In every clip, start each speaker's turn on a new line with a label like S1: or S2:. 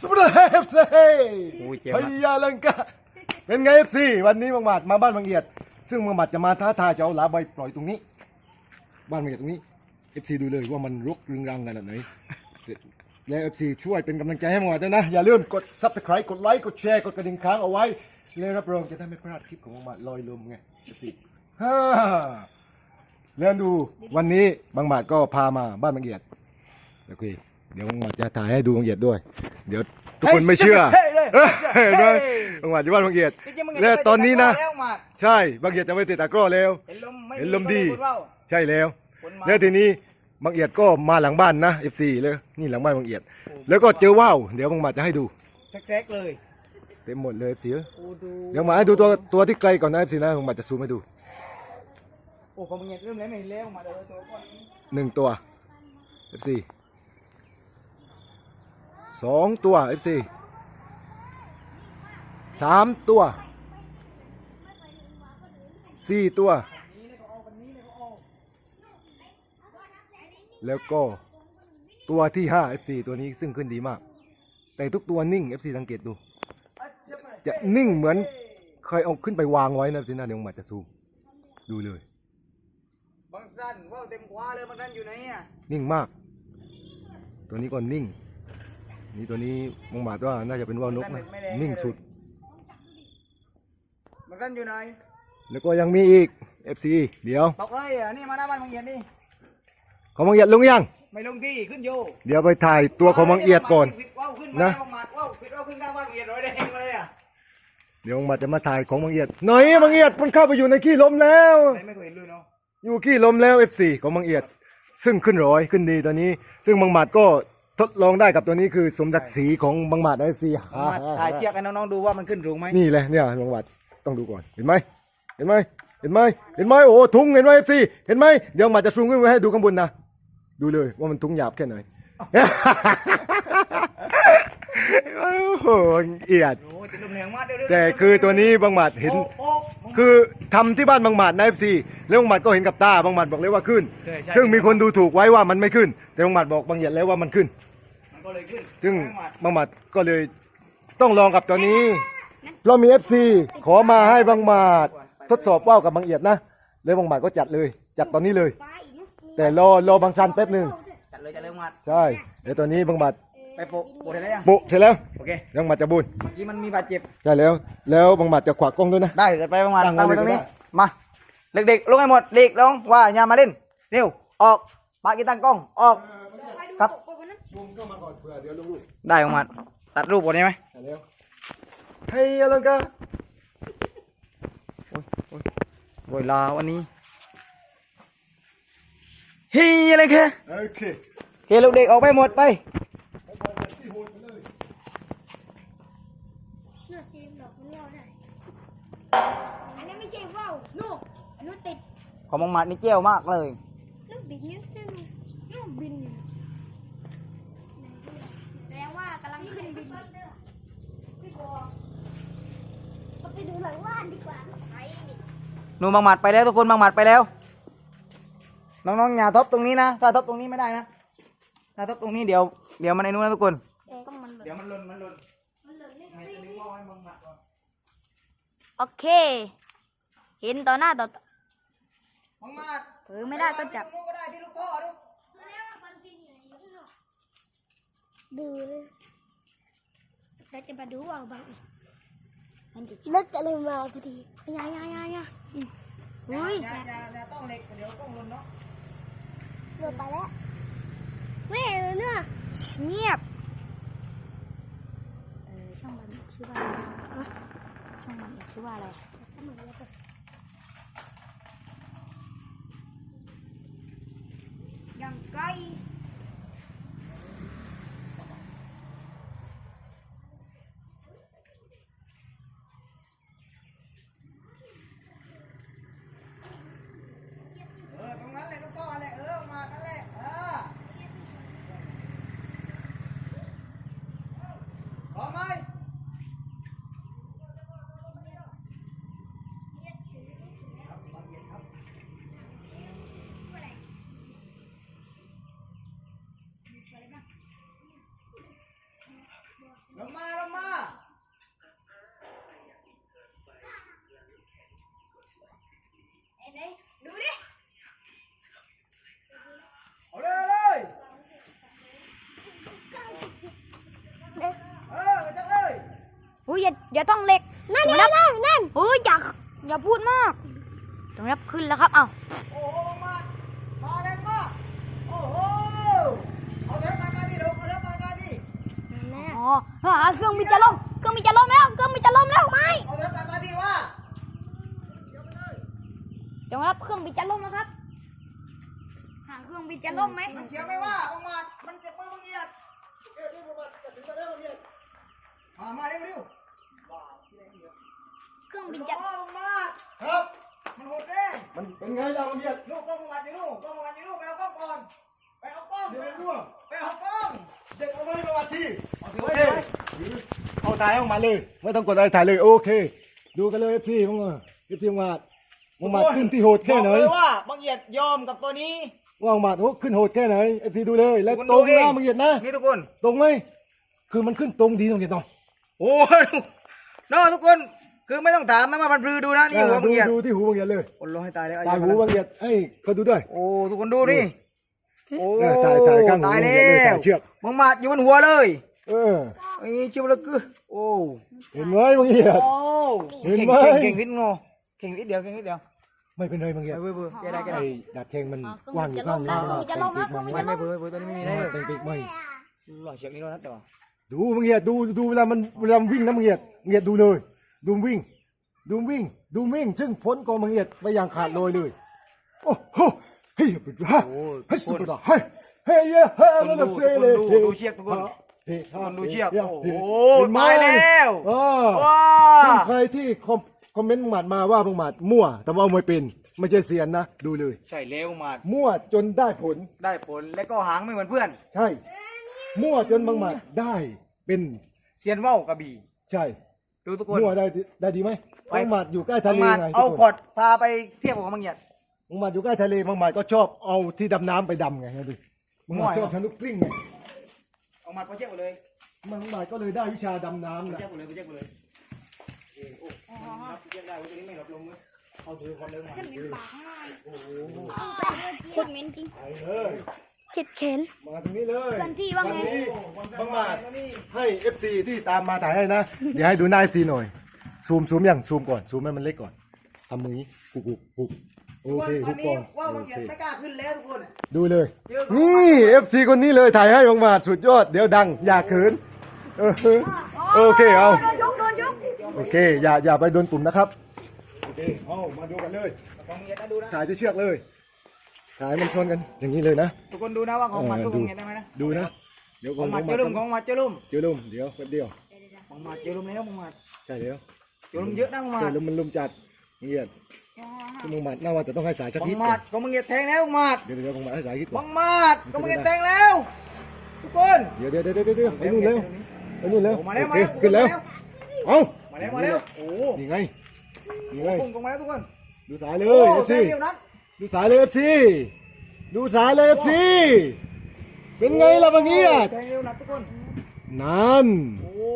S1: สวัสดีเอฟซี
S2: โอ้ยเจ็บ
S1: พ
S2: มาก
S1: ยาลังกาเป็นไงเอฟซีวันนี้บังหมัดมาบ้านบางเอียด ซึ่งบังหมัดจะมาท้าทายจะเอาหลาใบปล่อยตรงนี้ บ้านบางเอียดตรงนี้เอฟซีดูเลยว่ามันรกรึงรังขนาดไหนและเอฟซีช่วยเป็นกำลังใจให้บังหมัดด้วยนะ อย่าลืมกด subscribe กดไลค์กดแชร์กดกระดิ่งค้างเอาไว้ และรับรองจะได้ไม่พลาดคลิปของบังหมัดลอยลมไงเอฟซีฮ่าเริ่มดูวันนี้บางหมัดก็พามาบ้านบางเอียด โอเคเดี๋ยวบางหมัดจะถ่ายให้ดูบางเอียดด้วย เดี๋ยวทุกคนไม่เชื่อ
S2: เฮ้ยเฮ้ยเฮ้ย
S1: เห็นไหมบางหมัดจะบ้านบางเอียด
S2: จริงๆมึง
S1: และตอนนี้นะ
S2: แล้วมา
S1: ใช่บางเอียดจะไปติดตะกร้อแล้ว
S2: เห็นลมไม่
S1: เห็นลมดี
S2: พูว่าว
S1: ใช่แล้ว
S2: ฝนมา
S1: แล้วทีนี้บางเอียดก็มาหลังบ้านนะ FC เลยนี่หลังบ้านบางเอียด แล้วก็เจอว่าวเดี๋ยวบางหมัดจะให้ดู
S2: แซกๆเลย
S1: เต็มหมดเลย FC เอ้ย
S2: โอ้ดู
S1: เดี๋ยวมาให้ดูตัวตัวที่ไกลก่อนนะ FC นะบางหมัดจะซูมให้ดู
S2: โอ้ของมึงเนี่ยเริ่มแล้วไม่เห็นแล้วมาเดี๋ยวตัวก่อน
S1: หนึ่งตัว FC สองตัว FC สามตัวสี่ตัว แล้วก็ตัวที่ห้า FC ตัวนี้ซึ่งขึ้นดีมาก แต่ทุกตัวนิ่ง FC สังเกตดู จะนิ่งเหมือนเคยเอาขึ้นไปวางไว้นะทีน่าเดี๋ยวผมอาจจะซูมดูเลย
S2: บางสั้นว่าวเต็มขวาเลยบางสั้นอยู่ไหนอะ
S1: นิ่งมาก ตัวนี้ก็นิ่ง นี่ตัวนี้มองบาดว่าน่าจะเป็นว่าวนกนะนิ่งสุด
S2: บางสั้นอยู่ไหน
S1: แล้วก็ยังมีอีก FC เดี๋ยว
S2: ตกเลยอะนี่มาหน้าบ้านบางเอียดนี่
S1: ของมังเอียดลงยัง
S2: ไม่ลงที่ขึ้นโย
S1: เดี๋ยวไปถ่ายตัวของมังเอียดก่อน
S2: ปิดว่าวขึ้น
S1: นะ
S2: นะว่าวมาว่าวปิดว่าวขึ้นข้างบ้านบางเอียดร้อยแดงมาเลยอะ
S1: เดี๋ยวมังบาดจะมาถ่ายของมังเอียดหน่อยมังเอียดมันเข้าไปอยู่ในขี้ลมแล้ว
S2: ไหนไม่เคยเห็นเลยเนาะ
S1: อยู่ขี้ลมแล้ว FC ของมังเอียด ซึ่งขึ้นร้อยขึ้นดีตัวนี้ ซึ่งบางหมัดก็ ทดลองได้กับตัวนี้คือสมศักดิ์ศรีของบางหมัดนะ FC
S2: มาถ่ายเชือกให้น้องๆดูว่ามันขึ้นสูงไหม
S1: นี่แหละเนี่ยบางหมัดต้องดูก่อนเห็นไหมเห็นไหมเห็นไหมเห็นไหมโอ้ทุงเห็นไหม FC เห็นไหมเดี๋ยวหมัดจะซูมขึ้นไปให้ดูข้างบนนะดูเลยว่ามันทุงหยาบแค่ไหนโอ้โหเอียด
S2: โอ้ยจะลมแรงมากเดี๋ยวๆๆ
S1: แต่คือตัวนี้บางหมัดเห็น
S2: โอ้โอ้
S1: คือทำที่บ้านบางหมัดนะ FC แล้วบางหมัดก็เห็นกับตาบางหมัดบอกเลยว่าขึ้น
S2: ใช่ใช่
S1: ซึ่งมีคนดูถูกไว้ว่ามันไม่ขึ้น แต่บางหมัดบอกบางเหยียดแล้วว่ามันขึ้น
S2: มัน ก็เลยขึ้น
S1: ซึ่ง
S2: ข้ามา
S1: บางหมัดก็เลยต้องลองกับตัวนี้เรามี FC ขอมาให้บางหมัดทดสอบว่าวกับบางเอียดนะแล้วบางหมัดก็จัดเลย จัดตอนนี้เลย แต่รอรอบางชันแป๊บหนึ่ง
S2: จัดเลยจัดเลยมา
S1: ใช่แล้วตัวนี้บางหมัด
S2: ไปโปะโปะเสร็จแล้วยัง
S1: ปุเสร็จแล้ว
S2: โอเค
S1: บางหมัดจะบุญ
S2: เมื่อกี้มันมีบาดเจ็บ
S1: ใช่แล้ว แล้วบางหมัดจะขวากกล้องด้วยนะ
S2: ได้เดี๋ยวไปประมาณ
S1: ตั้งไว้
S2: ตั้งไว้
S1: เลย
S2: ตรงนี้
S1: ก็ได้
S2: มาเด็กๆลงให้หมดหลีกลงว่าอย่ามาเล่นเร็วออกปากีตั้งกล้องออกครับ
S1: ซูมเข้ามาก่อนเผื่อเดี๋ยวลงรูป
S2: ได้ประมาณตัดรูปบนนี้ไหม
S1: ใช่แล้วให้อลังการ
S2: เวลาวันนี้เฮ้ยอะไรแค่
S1: โอเค
S2: โอเคลูกเด็กออกไปหมดไป
S3: เลือกซีมหรอกมันรอได้ อันนี้ไม่ใช่ว่าวนูกอันนู้นติด
S2: ของมังมัดนี่เจี้ยวมากเลย
S3: ลูกบินเนี่ยนั่นลูกบินอยู่แสดงว่ากำลังขึ้นบินไม่บอกเรา ไปดูหลังบ้านดีกว่าไอ้นี่
S2: หนูมังมัดไปแล้วทุกคนมังมัดไปแล้ว น้องๆอย่าทบตรงนี้นะถ้าทบตรงนี้ไม่ได้นะถ้าทบตรงนี้เดี๋ยวเดี๋ยวมันไอ้นู้นนะทุกคน
S3: ต้องมันหล่น
S2: เดี๋ยวมันหล่นมันหล่น
S3: มันหล่นนี่
S2: ให้ตัวนี้มองให้มังมัดก่อน
S3: โอเค เห็นต่อหน้าต่อตา
S2: มังมัด
S3: เออไม่ได้ก็จับ
S2: ตรงนู้นก็ได้ที่ลูกพ่อดู
S3: ดูเลยเราจะมาดูว่าวบางอีก มันจะเลิกอะไรมาพอดียายายายาอุ้ย
S2: อย่าอย่าอย่าต้องเหล็กเดี๋ยวต้องหล่นเนาะ
S3: เดินไปแล้วไม่เห็นเลยเนี่ยเงียบเออช่องมันชื่อว่าอะไรนะช่องมันชื่อว่าอะไรยังไกล
S2: เออตรงนั้นแหละลูกพ่อแหละเออมานั่นแหละเออพร้อมไหม ลงมาลงมา
S3: ไหนดูดิ
S2: เอาเลยเลยเออจังเลย
S3: อุ้ยอย่าอย่าต้องเหล็กนั่นนั่นนั่นเฮ้ยอย่าอย่าพูดมากต้องรับขึ้นแล้วครับ เอ้า
S2: โอ้โหมามาแรงมากโอ้โหเอาเดี๋ยวมามาดิลงเอาเดี๋ยวมามาดิ
S3: อ๋ออ่าเครื่องบินจะล่มเครื่องบินจะล่มแล้วเครื่องบินจะล่มแล้วไม่
S2: เอาเดี๋ยวมามาดิว่า
S3: จงรับเครื่องบินจะล่มแล้วครับหางเครื่องบินจะล่มไหม
S2: มันเขียวไม่ว่าบางมาดมันเจ็บมือบางเอียดมามาเร็วเร็ว
S3: เครื่องบิน
S2: โอ้
S3: จะ
S2: บางมาด
S1: ครับ
S2: มันโหดแรง
S1: มันเป็นไงล่ะบางเอียด
S2: ลูกกล้องบางมาดอยู่ลูกกล้องบางมาดอยู่ลูกไปเอากล้องก่อนไปเอากล้อง
S1: เดี๋ยวมันร่วง
S2: ไปเอากล้อง
S1: เด็กเอาไว้ประวัติที่
S2: เอา
S1: โอ
S2: ถือไว้
S1: เค
S2: เลย
S1: เอาถ่ายออกมาเลยไม่ต้องกดอะไรถ่ายเลยโอเค ดูกันเลยเอฟซีมึงเอฟซีมาดมึงมาดขึ้นที่โหดแค่ไหน
S2: บอกเลยว่าบางเอียดยอมกับตัวนี้
S1: ว่างมาดโหขึ้นโหดแค่ไหนเอฟซีดูเลยและ
S2: คุณ
S1: ตรง
S2: ดูเอง
S1: นะมึงเหยียดนะ
S2: นี่ทุกคน
S1: ตรงไหมคือมันขึ้นตรงดีตรงเหยียดหน่อย
S2: โอ้ ยน้องทุกคนคือไม่ต้องถามนะว่ามันพลือดูนะนี่หัวบาง
S1: ดู
S2: เอียด
S1: ดูที่หูบางเหยียดเลย
S2: คนรอให้ตายแล้ว
S1: ตายหูบางเหยียดให้เขาดูด้วย
S2: โอ้ทุกคนดูนี่โอ้
S1: เนี่ยถ่ายถ่ายข้างหู
S2: ตาย
S1: บาง
S2: แล้
S1: เหยียดเลยถ่า
S2: วย
S1: เชือก
S2: บางมาดอยู่บนหัวเลย
S1: เออ
S2: ไอ้ชิวเลยคือโอ้
S1: เห็นไหมบางเหยียด
S2: โอ้
S1: เห็น
S2: เก่ง
S1: ไหม
S2: เก่งเก่งนิดงอเก่งนิดเดียวเก่งนิดเดียว
S1: ไม่เป็นไรบางเหยียด
S2: ไปเว้ยเว้ยแกได้แกได้
S1: ไอ้ดัดแทงมันกว้างอยู่ข้างนี้นะแต่งปีกมัน
S2: ไม่ไม่เว้ยเว้ยตัวนี้ไม่มีได้เลย
S1: แต่งปีกไม่
S2: หล่อเชือกนี้แล้วนะแต่ว่า
S1: ดูบางเหยียดดูดูเวลามันเวลามันวิ่งนะบางเหยียดบางเหยียดดูเลย ดูมันวิ่ง ดูมันวิ่ง ดูมันวิ่ง ซึ่งพ้นกองบางเหยียดไปอย่างขาดลอยเลยโอ้โหเฮ้ยปิดว่าเฮ้ยสุดาเฮ้ยเฮ้ยเฮ้ยแล้วแบบเซ่เลย
S2: ดูดูเชือกทุกคน
S1: เฮ้ย
S2: คนดูเชือก
S1: ฮ้ย
S2: โอ้โห
S1: เห็นไหม
S2: ตายแล้ว
S1: อ่า
S2: ว้า
S1: ซึ่งใครที่คอมคอมเมนต์บังหมัดมาว่าบังหมัดมั่ว แต่ว่าเอามวยเป็นไม่ใช่เซียนนะ ดูเลย
S2: ใช่แล้วมาด
S1: มั่วจนได้ผล
S2: ได้ผลและก็หางไม่เหมือนเพื่อน
S1: ใช่ มั่วจนบังหมัดได้เป็น
S2: เซียนว่าวกระบี่
S1: ใช่
S2: ดูทุกคน
S1: มั่วได้ได้ดีไหม
S2: ไป
S1: บังหมัดอยู่ใกล้ทะเล
S2: มาด
S1: ไง
S2: เอา
S1: ทุก
S2: ข
S1: ค
S2: อนดพาไปเทียบกับบางเอียด
S1: บังหมัดอยู่ใกล้ทะเลบังหมัดก็ชอบเอาที่ดำน้ำไปดำไงดูบังหมัด
S2: มั่ว
S1: ชอบทำลูกกลิ้งไง
S2: เอามาดไปเทียบกันเลย
S1: บังหมัดก็เลยได้วิชาดำน้ำ
S2: ไป
S1: นะ
S2: เทียบกันเลยไปเทียบกันเลยเออโอ้รับเทียบได้เว้ยตัวนี้ไม่หลบลงเลยเอาถือคนเดิมมา
S3: โคตรเหม็นจริง
S1: ไปเลย
S3: เจ็ดแขน
S1: มาตรงนี้เลย
S3: เคลื่อนที่ว่าไง
S1: วันนี้บังหมัดให้ FC ที่ตามมาถ่ายให้นะ เดี๋ยวให้ดูหน้า FC หน่อย ซูมซูมยังซูมก่อน ซูมให้มันเล็กก่อนทำมือนี้ปุกปุกปุกโอเค
S2: ต
S1: ทุ
S2: อน
S1: ก
S2: นี้
S1: คน
S2: ว่าว
S1: โอบา
S2: งเอี
S1: เค
S2: ยดไม่กล้าขึ้นแล้วทุกคน
S1: ดูเลย นี่ FC คนนี้เลยถ่ายให้บังหมัดสุดยอด เดี๋ยวดัง อย่าเขินเออโอเคเอา
S3: โดนยกโดนยก
S1: โอเค อย่าอย่าไปโดนปุ่มนะครับ โอเค เอามาดูกันเลย
S2: บางเอียดนะดูนะ
S1: ถ่ายที่เชือกเลย ถ่ายมันชนกันอย่างนี้เลยนะ
S2: ทุกคนดูนะว่าของหมัด
S1: เออ
S2: ทุก
S1: ดู
S2: บางเอียดได้ไหมนะ
S1: ดูนะ เดี๋ยว
S2: ข
S1: ก่อ
S2: อนงหมัด
S1: บั
S2: เจ
S1: ง
S2: อ
S1: หมัด
S2: ลุ่มของหมัดเจอลุ่ม
S1: เจอลุ่มเดี๋ยวแป๊บเดียว
S2: ของหมัดเจอลุ่มแล้วของหมัด
S1: ใช่แล้ว
S2: เจอลุ่มเยอะนะของหมั
S1: เจอ
S2: ด
S1: ลุ่มมันลุ่มจัดเงียบที่มึงหมัดน่าว่าจะต้องให้สายสัก
S2: ของ
S1: นิด
S2: ห
S1: ก่
S2: มั
S1: อ
S2: ด
S1: น
S2: ของบางเอียดแทงแล้วของหมัด
S1: เดี๋ยวเดี๋ยวมึงหมัดให้สายคิดก่
S2: บา
S1: อน
S2: งหมัดของบางเอียดแทงแล้ว ทุกคน
S1: เดี๋ยวเดี๋ยวเดี๋ยวเดี๋ยวเดี๋ยวไปนู่นเร็วไปนู่นเร็ว
S2: โอ้มาแล้ว
S1: โอ
S2: มา
S1: เค
S2: แล้ว
S1: ขึ้นแล้วเอา
S2: มาแล้วมาแล้วโอ้โห
S1: นี่ไงนี่ไง
S2: พุ่งลงมาแล้วทุกคน
S1: ดูสายเล
S2: โอ้
S1: ยเอฟ
S2: แท
S1: ซี
S2: งเดียวนัด
S1: ดูสายเลยเอฟซี ดูสายเลยเอฟซีเป็นไงล่ะบางเงียด
S2: แทงเดียวนัดทุกคน
S1: นั่น
S2: โอ้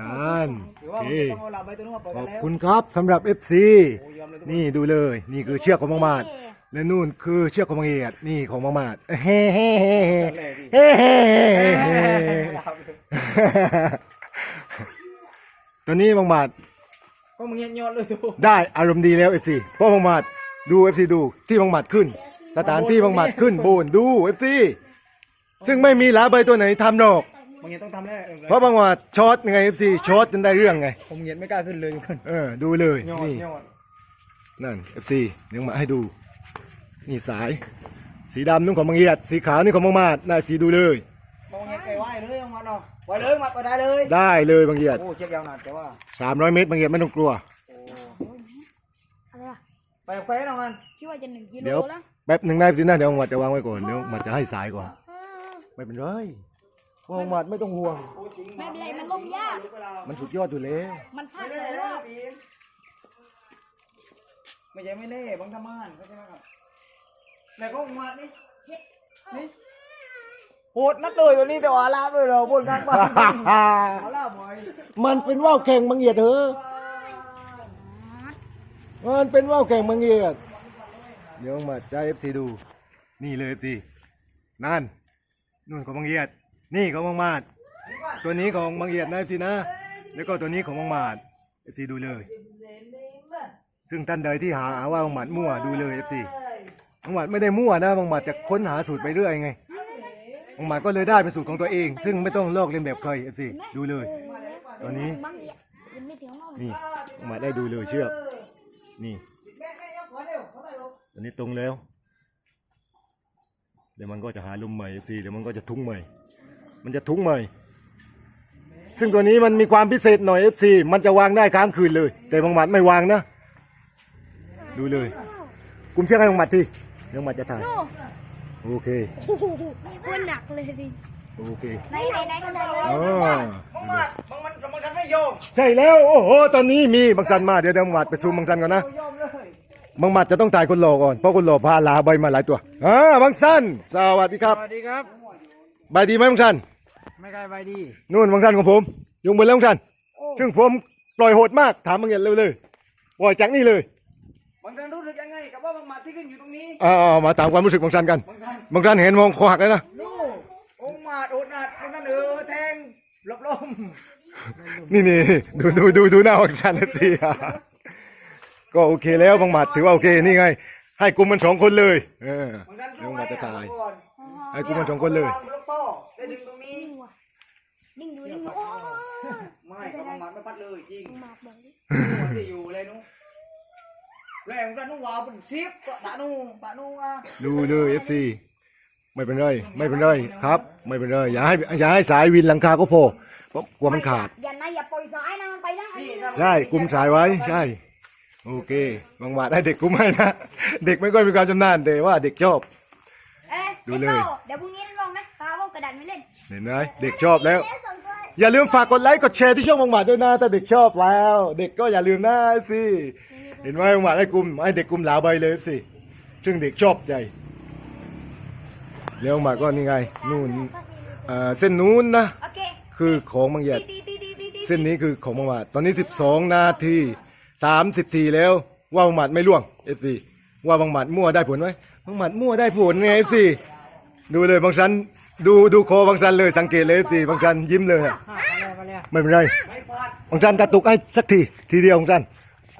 S1: นั่น
S2: หรือ
S1: โอ
S2: ว่า
S1: เค
S2: ต้องเอาหลับไปตัวนู้นมาเปิด
S1: ข
S2: กั
S1: อนบ
S2: แล้ว
S1: คุณครับสำหรับ FC
S2: โอ้ยอมเลยทุกคน
S1: นี่ดูเลย นี่คือเชือกของมังมาดและนู่นคือเชือกของมังเอียดนี่ของมังมาดเฮ้เฮ้เฮ้เฮ้เฮ้เฮ้เฮ้ตอนนี้มังมาด
S2: ก็มึงเงียบยอดเลยทุก
S1: ได้อารมณ์ดีแล้ว FC เพราะมังมาดดู FC ดูที่มังมาดขึ้น สถานที่มังมาดขึ้นโบนดู FC ซึ่งไม่มีหลาใบตัวไหนทำหรอก
S2: มึงเงียบต้องทำได้
S1: เพราะบางมาดช็อตยังไง FC ช็อตจนได้เรื่องไง
S2: ผมเงียบไม่กล้าขึ้นเลยทุกคน
S1: เออ ดูเลย
S2: ยอด
S1: นี่
S2: ยอด
S1: นั่น FC เดี๋ยวมาให้ดู นี่สาย สีดำนุ่งของมังเอียด สีขาวนี่ของมังมาดนายสีดูเลย
S2: มองเงียบไปไหวเลยเอามาเนาะไหวเลยมาไปได้เลย
S1: ได้เลยบางเอียด
S2: โอ้เช็คยาวหนาแต่ว่า
S1: 300 เมตรบางเอียดไม่ต้องกลัว
S2: โอ้
S3: อะไรอะ
S2: ไปแคว้นเอามัน
S3: คิดว่าจะหนึ่งกิโล
S1: เดี๋ยว
S3: แล้ว
S1: แป๊บหนึ่งนายสินะเดี๋ยวมังมาดจะวางไว้ก่อนเดี๋ยวมัดจะให้สายก่อนไม่เป็นไรว่ามังมาดไม่ต้องห่วง
S3: ไม่เป็นไรมันล่มยาก
S1: มันสุดยอดอยู่แล้ว
S3: มันพลา
S2: ไม่
S3: ด
S2: เล่
S3: สองร
S2: แล้
S3: อ
S2: ว
S3: บ
S2: ปีนไม่ใช่ไม่เล่บังทำมานเข้าใจไหมครับไหนก็มานี่นี่โหดนัดเลยวันนี้แต่ว่าลาบเลยเราบนกลางบ้านเอาลาบบ่อย
S1: มันเป็นว่าวแข่งบางเอียดเถอะมันเป็นว่าวแข่งบางเอียด เดี๋ยวมาจะเอฟซีดู นี่เลยเอฟซีนั่นนู่นของบางเอียด นี่ของบางมาด ตัวนี้ของบางเอียดนะเอฟซีนะ แล้วก็ตัวนี้ของบางมาดเอฟซีดูเลย ซึ่งท่านใดที่หาว่าบางมัดมั่วดูเลยเอฟซีบางมัดไม่ได้มั่วนะบางมัดจะค้นหาสูตรไปเรื่อยไงบางมัดก็เลยได้เป็นสูตรของตัวเอง ซึ่งไม่ต้องลอกเลียนแบบใครเอฟซีดูเลย ตัวนี้นี่บางมัดได้ดูเลยเชือกนี่
S2: แม่แม่ยกขอเร็วข อได้ลูก
S1: อันนี้ตรงแล้ว เดี๋ยวมันก็จะหาลุมใหม่เอฟซีเดี๋ยวมันก็จะทุ้งใหม่ มันจะทุ้งใหม่ ซึ่งตัวนี้มันมีความพิเศษหน่อยเอฟซีมันจะวางได้ค้างคืนเลย แต่บางหมัดไม่วางนะ ดูเลยกลุ่มเชือกให้บางหมัดทีเดี๋ยวบางหมัดจะถ่ายโอเค
S3: คนหนักเลยสิ
S1: โอเค
S3: ไหนไหนไหนข้างใน
S1: อ๋อ
S2: บังมันบังมันบังมันไม่โยม
S1: ใช่แล้ว โอ้โห ตอนนี้มีบางสันมา เดี๋ยวเดี๋ยวบางหมัดไปซูมบางสันก่อนนะ
S2: โยมเลย
S1: บางหมัดจะต้องถ่ายคนหล่อก่อนเพราะคนหล่อพาลาใบมาหลายตัวอ่าบางสันสวัสดีครับ
S2: สวัสดีครับ
S1: ใบดีไหมบางสัน
S2: ไม่ไกลไปดี
S1: นู่นบางท่านของผมยงมือแล้วบางท่านซึ่งผมปล่อยโหดมากถามบางอย่างเลยเลยปล่อยจากนี่เลย
S2: บางท่านรู้สึกยังไงกับว่าบางหมัดที่ขึ้นอยู่ตรงนี้
S1: อ่ามาถามความรู้สึกบางท่านกัน
S2: บางท่าน
S1: บางท่านเห็นมองคอหักเลยนะ
S2: นู่องค์หมัดโอดนัดตรงนั้นเออแทงหลบลม
S1: นี่นี่ดูดูดูดูหน้าบางท่านสิ ก็โอเคแล้วบางหมัดถือว่าโอเคนี่ไง ให้กลุ่มมันสองคนเลยเออบา
S2: งท่าน
S1: เดี๋ยว
S2: รู้
S1: บาง
S2: ไห
S1: หมัดจะถ่าย
S2: ก่อน
S1: ให้กลุ่มมันสองคนเลย
S2: วางลูกโต้ได้ดึงตรงนี้
S3: นิ่งดูนิ่งดูโอ้
S2: ไม่กับบางหมัดไม่ปัดเลยจริง
S3: หมากบอกดิ
S2: หัวที่อยู่เลยนู้แรงกันนู้วาวเป็นชิปก็ตานู้ตานู้อะ
S1: ดูเลยเอฟซีไม่เป็นไรไม่เป็นไรครับ ไม่เป็นไรอย่าให้อย่าให้สายวินหลังคาก็พอเพราะกลัวมันขาด
S3: อย่านะอย่าปล่อยสายนะมันไปได้
S2: นี่ถ้า
S1: ใช่กุมสายไว้ใช่ โอเคบางหมาดให้เด็กกุมให้นะ เด็กไม่ค่อยมีความชำนาญแต่ว่าเด็กชอบ
S3: เอ๊ะ
S1: ดูเลย
S3: เดี๋ยวพรุ่งนี้ลองไหมพาว่ากระดานไม่เล่น
S1: เห็นไหมเด็กชอบแล้ว อย่าลืมฝากกดไลค์กดแชร์ที่ช่องบางหมาดด้วยนะถ้าเด็กชอบแล้ว เด็กก็อย่าลืมนะสิเห็นไหมบางหมาดให้กุมให้เด็กกุมหลาใบเลยสิซึ่งเด็กชอบใจแล้วบางหมาดก็นี่ไงนู่นเอ่อเส้นนู้นนะ
S3: โอเค
S1: คือของบางหยัด
S3: ตีตีตีตีตี
S1: เส้นนี้คือของบางหมาดตอนนี้ 12 นาที 34แล้วว่าบางหมัดไม่ล่วง FC ว่าบางหมัดมั่วได้ผลไหมบางหมัดมั่วได้ผลไง FC ดูเลยบางชันดูดูคอบางชันเลยสังเกตเลย FC บางชันยิ้มเลยอะไม่เป็นไร
S2: ไม่ปอด
S1: บางชันกระตุกให้สักทีทีเดียวบางชัน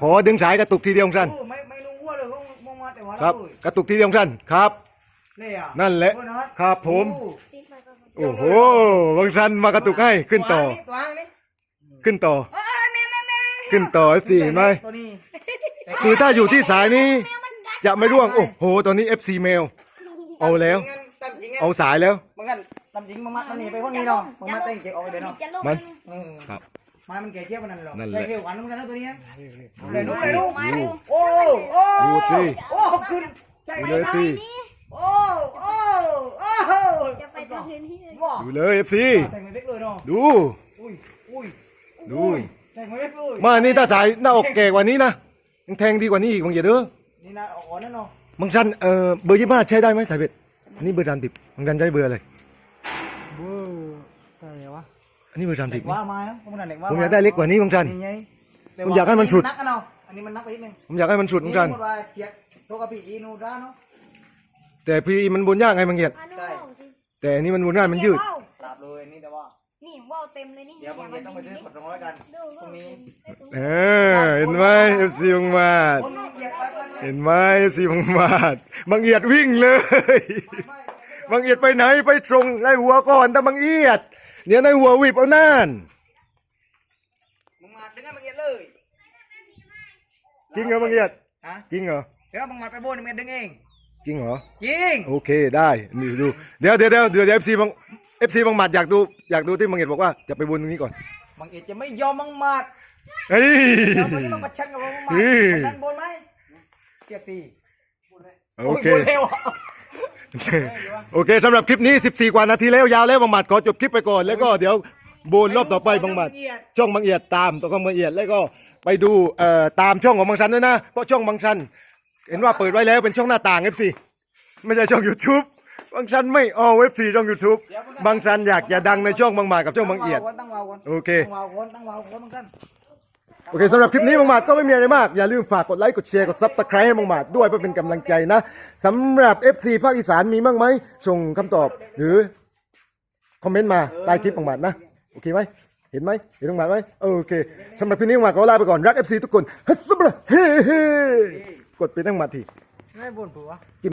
S1: ขอดึงสายกระตุกทีเดียวบางชัน
S2: โอ้ไม่ไม่รู้ว่าเลยเขามองมาแต่ว่า
S1: ครับ
S2: เลย
S1: กระตุกทีเดียวบางชันครับ
S2: นี่อะ
S1: นั่นแหละ
S2: โอ้ย
S1: ครับผม
S2: โอ้
S1: โอ้โหบางชันมากระตุกให้ขึ้นต่อ
S2: ตัวางนี่
S1: ขึ้นต่อ
S3: เอ้ยแม่แม่แม่
S1: ขึ้นต่อ FC เห็นไหม
S2: ตัวนี้
S1: คือถ้าอยู่ที่สายนี้จะไม่ร่วง โอ้โห ตอนนี้ FC เมล เอาแล้ว
S2: งั้นตามจริงงั้น
S1: เอาสายแล้ว
S2: บางกันตามจริงบางมัดมันหนีไปคนนี้เนาะบางมัดเต้นเจ็บออกไปเลยเนาะ
S3: จะลง
S1: มัน
S2: เออ
S1: ครับ
S2: ไม้มันแก่เทียบกันนั่นหรอ
S1: นั่นแหละ
S2: แก่เทียบกันเหมือนกันนะตัวนี้นะเลยนุ๊กเลยนุ๊ก
S3: มาดู
S2: โอ้โอ้
S1: ดูสิ
S2: โอ้ขึ้นใช่
S1: ดู
S2: ไหม
S1: เลยสิ
S2: โอ้โอ้โอ้
S3: จะไปทางนี้เลย
S2: ว้า
S1: ดูเลย FC
S2: แต่งไม่เล็กเลยเนาะ
S1: ดู
S2: อุ้ยอุ้ย
S1: ดู
S2: แต่ งไม่เล็กเลย
S1: มานี่ถ้าสายหน้าอกแก่กว่านี้นะยังแทงดีกว่านี้อีกบางอย่าเด้อ
S2: นี่นะอ่อนนั่นเนาะ
S1: บางชันเอ่อเบอร์ยี่ห้าใช้ได้ไหมสายเบ็ดอันนี้เบอร์ดามดิบบางชันใช้เบอร์อะไร
S2: เบอร์อะไรวะ
S1: อันนี้เบอร์ดาม
S2: เด็
S1: ดิ
S2: ก
S1: บ
S2: ว่ามาครับผมนั่นเด็กว่า
S1: ผมอยากได้เล็กกว่านี้บางชัน
S2: นี่ไง
S1: ผมอยากให้มันสุด
S2: นักกันเนาะอันนี้มันนักไปนิดนึง
S1: ผมอยากให้มันสุดบางชัน
S2: นี่หมดว่าเจี๊ยบตัวกระบี่อีนูด้าเนาะ
S1: แต่พี่มันบนยากไงบางเหยียด
S3: มาดู
S2: ใช่
S3: ว่าวสิ
S1: แต่อันนี้มันบนง่ายมันยืด
S3: ว่าว
S2: ปรับเลยนี่แต่ว่า
S3: นี่ว่าวเต็มเลยนี่
S2: เดี๋ยวบางทีต้องไปซื้อกดสองร้อยกัน
S3: ดู
S2: ตรงนี้
S1: เออเห็นไหม FC บางมาด
S2: คนเหยียบไปกันเลย
S1: เห็นไหม FC บางมาดบางเอียดวิ่งเลยบางเอียดไปไหนไปตรงไล่หัวก่อนแต่บางเอียดเดี๋ยวในหัวหวิบเอาน่าน
S2: มึงมาดึงให้มึงเหยียดเลย
S1: จริงเหรอบางเอียด
S2: ฮะ
S1: จริงเหรอ
S2: เดี๋ยวมึงมาไปโบนมึงดึงเอง
S1: จริงเหรอ
S2: จริง
S1: โอเคได้นี่ดูเดี๋ยวเดี๋ยวเดี๋ยวเดี๋ยวเอฟซีบาง เอฟซีบางหมัดอยากดูอยากดูที่บางเอียดบอกว่าจะไปบนตรงนี้ก่อน
S2: บางเอ็ดจะไม่ยอมมึงมา
S1: เฮ้ย
S2: เดี๋ยววันนี้มึงมาชันกับมึงมา
S1: เฮ้ย
S2: ชันบนไหมเทียบตี
S1: โอเค
S2: ยบนเร็วอะ
S1: โอเคสำหรับคลิปนี้ 14 กว่านาทีแล้วยาวแล้วบางหมัดขอจบคลิปไปก่อน แล้วก็เดี๋ยวโบนรอบต่อไปบางหมัด ช่องบางเอียดตามตัวของบางเอียดแล้วก็ไปดูเอ่อตามช่องของบางชันด้วยนะเพราะช่องบางชัน เห็นว่าเปิดไว้แล้วเป็นช่องหน้าต่าง FC ไม่ใช่ช่อง YouTube บางชันไม่เอาเว็บซีช่อง YouTube บางชันอยากจะดังในช่องบางหมากับช่องบางเอียด
S2: ตั้งวาวก่อน
S1: โอเค
S2: ตั้งวาวก่อนตั้งวาวก่อนตั้งวาวก่อนบางท่าน
S1: โอเคสำหรับคลิปนี้บางหมาดก็ไม่มีอะไรมาก อย่าลืมฝากกดไลค์ กดแชร์ กดซับสไครต์ให้บางหมาดด้วยเพื่อเป็นกำลังใจนะสำหรับ FC ภาคอีสานมีบ้างไหมส่งคำตอบหรือ คอมเมนต์มาใต้คลิปบางหมาดนะ โอเคไหมเห็นไหมเห็นบางหมาดไหมโอเคสำหรับคลิปนี้บางหมาดก็ลาไปก่อนรัก FC ทุกคนฮัสซับระเฮ้เฮ้กดไปทั้งหมาดที
S2: ไม่บ่นผัว